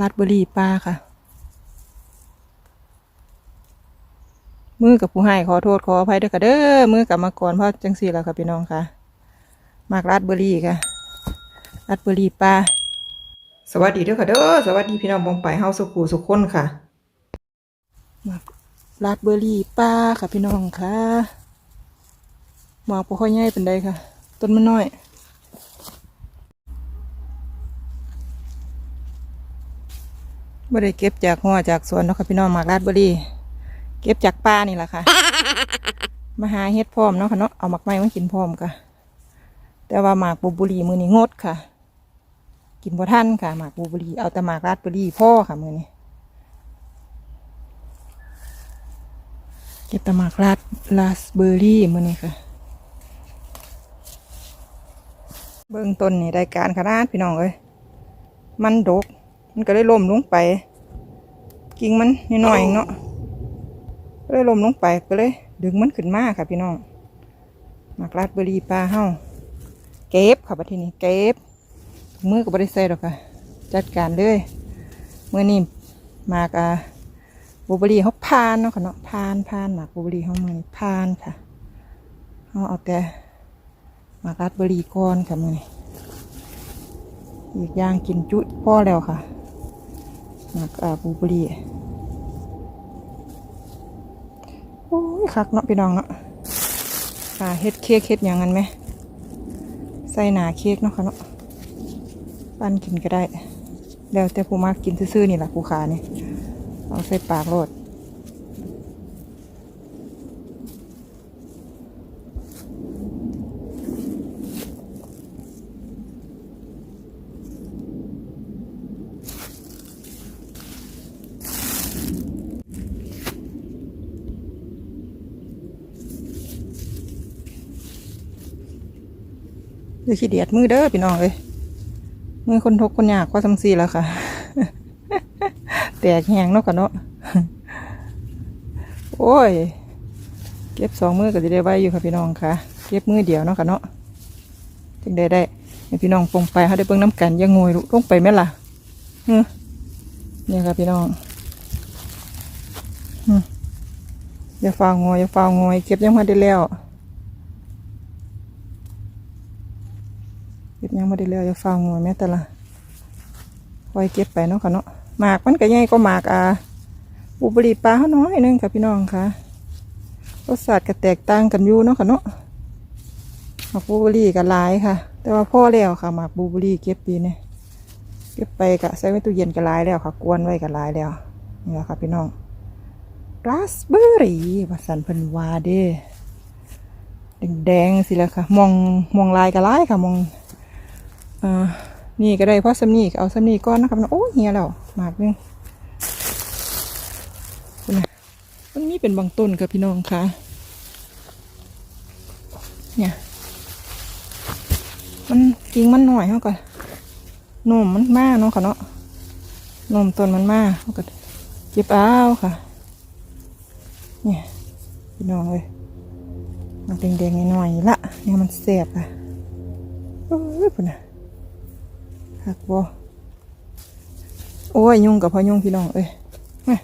ราดเบอร์รี่ปลาค่ะ มือกับผู้ให้ขอโทษขออภัยด้วยค่ะเด้อมือกับมาก่อนเพราะจังสี่แล้วค่ะพี่น้องค่ะมากราดเบอร์รี่ค่ะราดเบอร์รี่ปลาสวัสดีด้วยค่ะเด้อสวัสดีพี่น้องบองไปเฮาสุขูสุขคนค่ะมากราดเบอร์รี่ปลาค่ะพี่น้องค่ะหมากบ่ค่อยใหญ่เป็นไดค่ะ ต้นมันน้อย บ่ได้เก็บจากหัวจากสวนเนาะค่ะพี่น้องหมากราดเบอรี่เก็บจากป่านี่แหละค่ะ มาหาเฮ็ดพร้อมเนาะค่ะเนาะเอาหมักไม้มากินพร้อมค่ะ แต่ว่าหมากบูบุรีมือนี้งดค่ะ กินบ่ทันค่ะหมากบูบุรีเอาแต่หมากราดเบอรี่พ่อค่ะมือนี้เก็บแต่หมากราดราสเบอร์รี่มือนี้ค่ะ เบื้องต้นนี่ได้การขนาดพี่น้องเอ้ยมันดก มันก็เลยล่มลงไป กิ่งมันน้อยๆเองเนาะก็เลยลมลงไปก็เลย ดึงมันขึ้นมาค่ะพี่น้องหมากราดเบอร์รี่ปลาเฮาเก็บค่ะบัดทีนี้เก็บมือกับบริใส่หรอกค่ะ จัดการเลยเมื่อนี้หมากอ่าบลูเบอร์รี่เขาพานเนาะค่ะเนาะพานพานหมากบลูเบอร์รี่เขามือนี้พานค่ะเขาเอาแต่หมากราดเบอร์รี่ก้อนค่ะมือนี้อีกอย่างกินจุพ่อแล้วค่ะ หนักอาบูบรีโอ้ยคักเนาะพี่น้องเนาะค่ะเฮ็ดเค้กเฮ็ดอย่างนั้นไหม ใส่หนาเค้กเนาะค่ะเนาะปั้นกินก็ได้ แล้วแต่ผู้มากกินซื่อๆนี่แหละผู้ขานี่เอาใส่ปากโลด อย่าขี้เดียดมือเด้อพี่น้องเลยมือคนทกคนยากก็สำซีแล้วค่ะ แตกแหงเนาะกันเนาะโอ้ย เก็บสองมือก็จะได้ไว้อยู่ค่ะพี่น้องค่ะ เก็บมือเดียวเนาะค่ะเนาะจึงได้ได้พี่น้องปงไปเขาได้เบิ่งน้ำกันอยังงวยลงไปไหมล่ะเนี่ยค่ะพี่น้องอย่าฟาวงอยอย่าฟาวงอยเก็บยังมาได้แล้ว เก็บยังไม่ได้เลยจะฟังหน่อยแม่แต่ละคอยเก็บไปเนาะค่ะเนาะหมากมันก็ใหญ่ก็หมากอ่าบุบรีปลาเขาน้อยหนึงค่ะพี่น้องค่ะรสชาติก็แตกต่างกันอยู่เนาะค่ะเนาะหมากบูเบอรี่ก็หลายค่ะ แต่ว่าพ่อแล้วค่ะหมากบูเบอรี่เก็บปีนี้เก็บไปกะใส่ไว้ตู้เย็นก็หลายแล้วค่ะ กวนไว้ก็หลายแล้วนี่แหละค่ะพี่น้องราสเบอร์รี่วัสันพันวาเด้แดงๆสิละค่ะ มองมองลายก็ลายค่ะ มอง อ่านี่ก็ได้เพราะสำนีเอาสำนีก้อนนะครับนะโอ้เฮียแล้วหมากนึงนะมันมีเป็นบางต้นกับพี่น้องค่ะ เนี่ย มันกิ่งมันหน่อยเขาก็นนมมันมากเนาะค่ะเนาะนมต้นมันมากเขาก็เก็บเอาค่ะ เนี่ยพี่น้องเลยมันแดงๆหน่อยละเนี่ยมันแสบอะโอ้ยพุ่นนะ หักบ่โอ้ยยุ่งกับพ่อยุ่งพี่น้องเอ้ยมา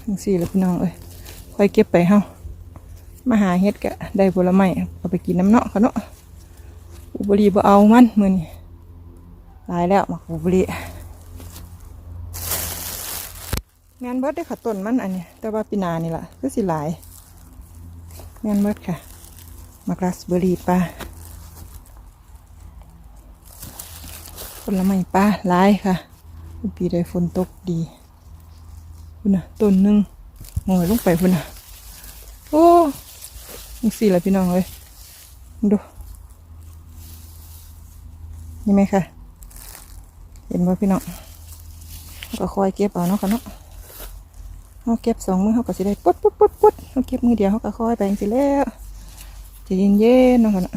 ทั้งสี่แล้วพี่น้องเอ้ยค่อยเก็บไปเฮามาหาเฮ็ดกะได้ผลไม้เอาไปกินน้ำเนาะเขาเนาะอุบลีบ่เอามันมือนี่ตายแล้วหมักอุบลีงานเบิดได้อค่ะต้นมันอันนี้ แต่ว่าปีนานี่ล่ะก็สิหลายงานเบิดค่ะมักราสเบอร์รี่ปลา ผลไม้ปลาหลายค่ะ ปีได้ฝนตกดีพุ่นน่ะต้นหนึ่งงอยลงไปพุ่นน่ะโอ้ยังสี่ละพี่น้องเลยดูนี่ไหมคะเห็นว่าพี่น้องก็คอยเก็บเอาเนาะค่ะเนาะเขาเก็บสองมือเขาก็สิได้ปุ๊ดปุ๊ดปุ๊ดปุ๊ดเขาเก็บมือเดียวเขาก็คอยไปสิแล้วจะเย็นๆเนาะค่ะเนาะ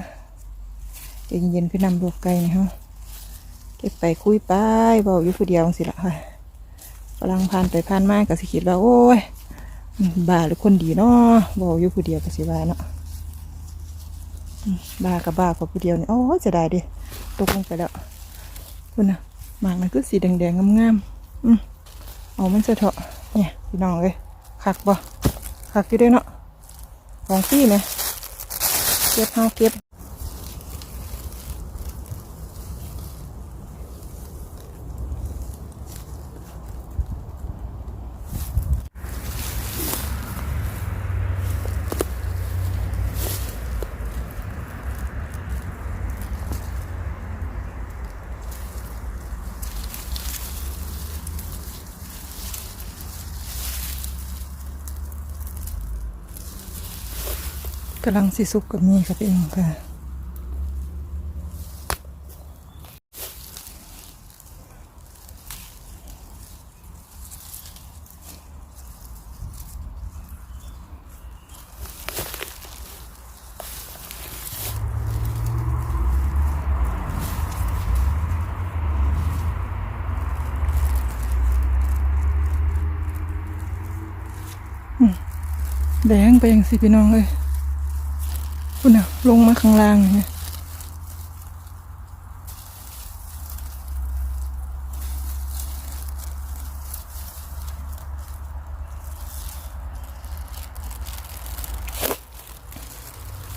จะเย็นๆพี่นำลูกไก่นี่เฮา ไปคุยไปเบาอยู่ผู้เดียวจังสิละค่ะกำลังผ่านไปผ่านมาก็สิคิดว่าโอ้ยบ้าหรือคนดีเนาะเบาอยู่ผู้เดียวก็สิว่าเนาะบ้ากับบ้าพอผู้เดียวเนี่โอ้จะได้ดิตกลงไปแล้วคุณนะหมากมันคือสีแดงๆงามๆอืมเอามันเสะเถอะเนี่ยพี่น้องเลยคักบ่คักอยู่เด้วยเนาะของพี่ไหมเก็บเฮาเก็บ กำลังสิสุกกับมีครับพี่น้องค่ะแดงไปยังสิพี่น้องเลย คุณน่ะลงมาข้างล่างเนี่ย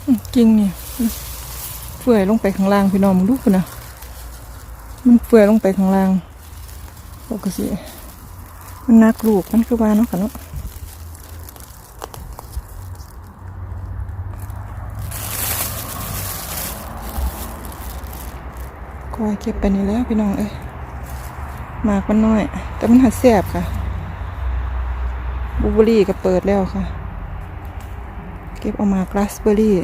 อืมกิ่งเนี่ยเฟื่อยลงไปข้างล่างพี่น้องมึงดูคุณน่ะมันเฟื่อยลงไปข้างล่างปกติมันนักลูกมันคือว่าเนาะค่ะเนาะ ก็เก็บไปนี่แล้วพี่น้องเอ้ยหมากมันน้อย แต่มันหัดแสบค่ะ บูเบอรี่ก็เปิดแล้วค่ะ เก็บเอามากราสเบอรี่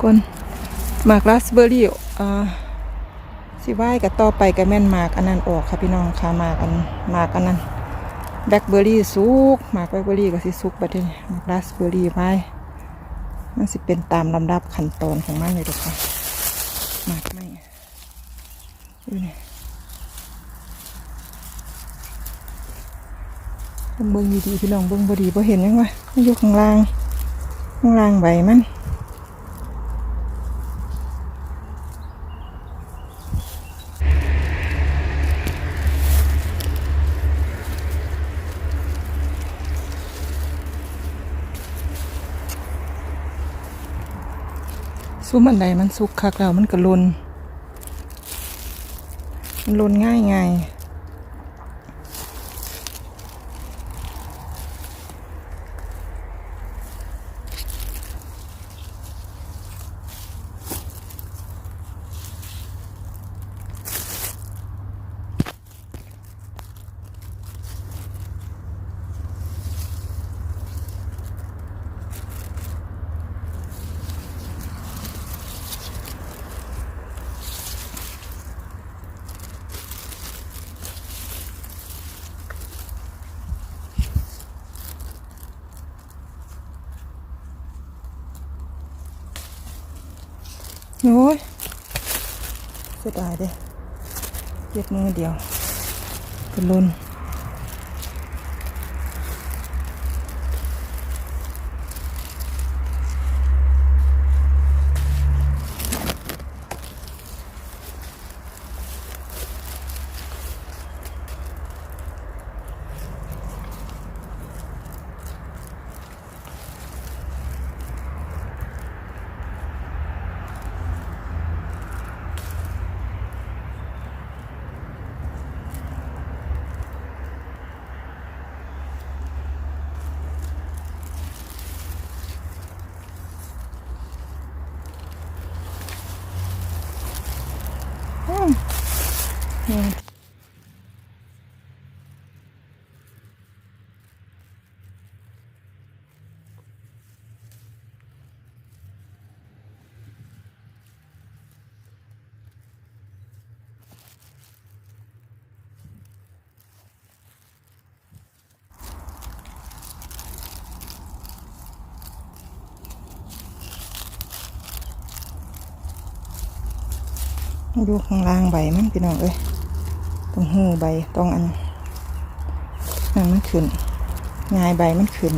ก้นหมากราสเบอรี่อ่าสิไหว้กับต่อไปกับแม่นหมากอันนั้นออกค่ะพี่น้องค่ะหมากอันหมากอันนั้นแบล็คเบอร์รี่สุกหมากแบล็คเบอร์รี่ก็สิสุกบัดนี้หมากราสเบอร์รี่ไว้มันสิเป็นตามลำดับขั้นตอนของมันเลยทุกค่ะหมากไม่ ดูนี่เบิ่งดีๆพี่น้องเบิ่งบดีบ่เห็นยังวะมันอยู่ข้างล่าง ข้างล่างใบมันซุ้มอันใดมันสุกคักแล้วมันกระลน มันลนง่ายไง โอ้ยเสียดายเด้เก็บมือเดียวเป็นลนอืม นี่อยู่ข้างล่างใบมันพี่น้องเอ้ย ต้องหูใบต้องอันนั่นมันขึ้นงายใบมันขึ้น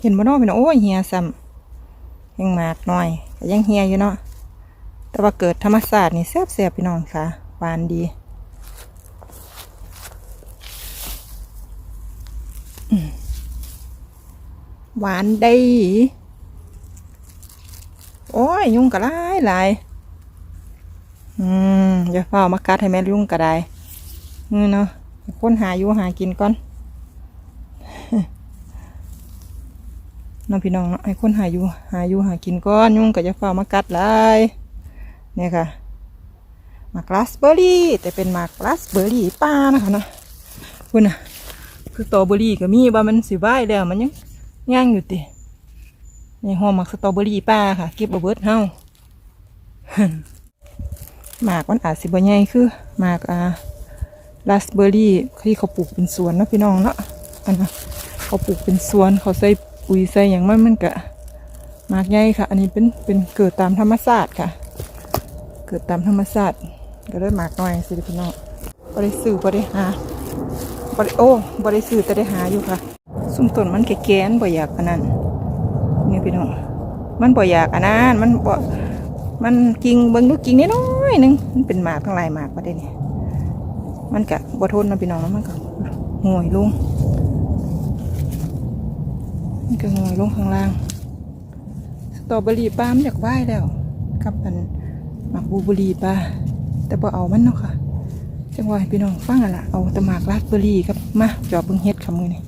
เห็นบ่นอเป็นโอ้ยเฮียซ้ำ ยังมากหน่อยยังเฮียอยู่เนาะแต่ว่าเกิดธรรมศาสตร์นี่แซ่บๆพี่น้องค่ะหวานดีหวานไดีโอ้ย ยุงก็หลายหลาย อืมอย่าเฝ้ามากัดให้แม่ยุงก็ได้นี่เนาะคนหาอยู่หากินก่อน น้องพี่น้องเนาะให้คนหาอยู่หาอยู่หากินก่อนยุงก็จะเฝ้ามากัดลายเนี่ยค่ะมากราสเบอร์รี่ แต่เป็นมากราสเบอร์รี่ป้านะคะนะคุณนะคือสตรอเบอร์รี่ก็มีว่ามันสิไหวแล้วมันยังย่างอยู่ติในห้องหมักสตรอเบอร์รี่ป้าค่ะ เก็บเอาเบิดเฮาหมากมันอาจสิบ่ใหญ่คือหมากอ่าราสเบอร์รี่ที่เขาปลูกเป็นสวนนะพี่น้องเนาะอันนะเขาปลูกเป็นสวนเขาใส่ ปุ๋ยใส่อย่างมันมันก็หมากใหญ่ค่ะ อันนี้เป็นเป็นเกิดตามธรรมชาติค่ะ เกิดตามธรรมชาติก็ได้หมากหน้อยสิพี่น้องบริสื่อบริหาบริโอ้บริสื่อแต่ได้หาอยู่ค่ะซุ่มต้นมันแก่ๆมันบ่อยากอันนั้นนี่พี่น้องมันบ่อยากอันนั้นมันบ่มันกิ่งเบิ่งดูกิ่งน้อยนึงมันเป็นหมากทั้งหลายหมากประเด็นี่มันกะบ่ทนนะพี่น้องมันก็ห่วยลุง นก็ห่วยลงข้างล่างสตรอเบอรี่ป้ามอยากไหว้แล้ว กับอันหมากบูเบอรี่ป้าแต่บ่เอามันเนาะค่ะ จังหวะพี่น้องฟังอะล่ะเอาต่หมากราสเบอรี่ครับมาจอบเบิ่งเฮ็ดคำมือนี่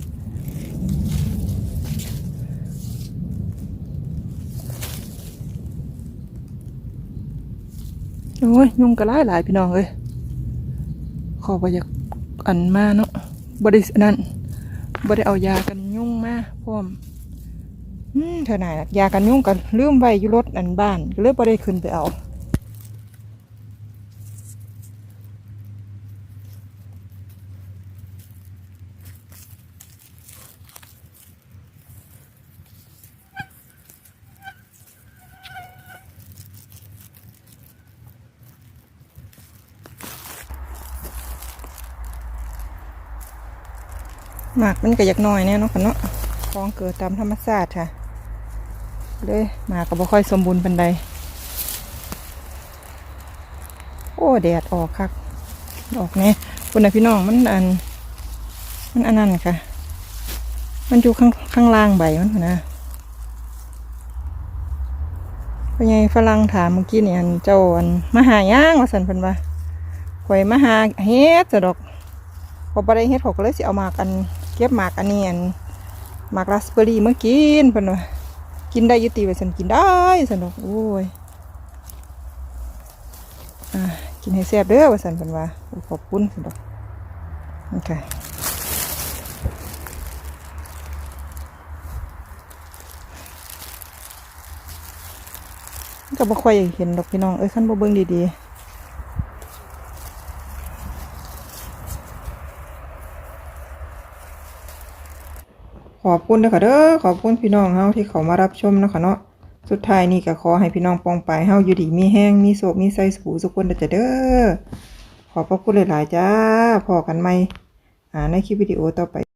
โอ้ยยุงก็หลายหลายพี่น้องเอ้ยขอไปอยากอันมาเนาะบริสนั่นบริเอายากันยุ่งมากพร้ออืม เท่าไหร่ล่ะยากันยุ่งกันลืมไว้อยู่รถอันบ้านก็เลยบ่ได้ขึ้นไปเอาหมากมันก็อยากน้อยแน่เนาะค่ะเนาะของเกิดตามธรรมชาติค่ะ เลยหมาก็บ่ค่อยสมบูรณ์ปานใดโอ้แดดออกคักออกแน่คุณนะพี่น้องมันอัน มันอันนั้นค่ะ มันอยู่ข้างข้างล่างใบมันนะพ่อใหญ่ฝรั่งถามเมื่อกี้เนี่ยเจ้าอันมาหาย่างว่าสันเพิ่นว่าข่อยมาหาเฮ็ดจะดอกพอบ่ได้เฮ็ดเขาก็เลยสิเอามากอัน เก็บหมากอันนี้อันหมากราสเบอร์รี่เมากินเพิ่นว่า กินได้ยุติไปสันกินได้สนุกโอ้ยอ่ากินให้แซ่บเด้อว่าสันเป็นว่าขอบคุณสนดอกโอเคมันก็บ่ค่อยเห็นดอกพี่น้องเอ้ยคันบ่เบิ่งดีๆ อบคุณเด้อค่ะเด้อขอบคุณพี่น้องเฮาที่เขามารับชมนะค่ะเนาะสุดท้ายนี่ก็ขอให้พี่น้องปองไปเฮาอยู่ดีมีแห้งมีโศกมีไส้สูสุกคนเด้อจ้ะเด้อขอบพระคุณหลายๆจ้าพอกันไหมอ่าในคลิปวิดีโอต่อไป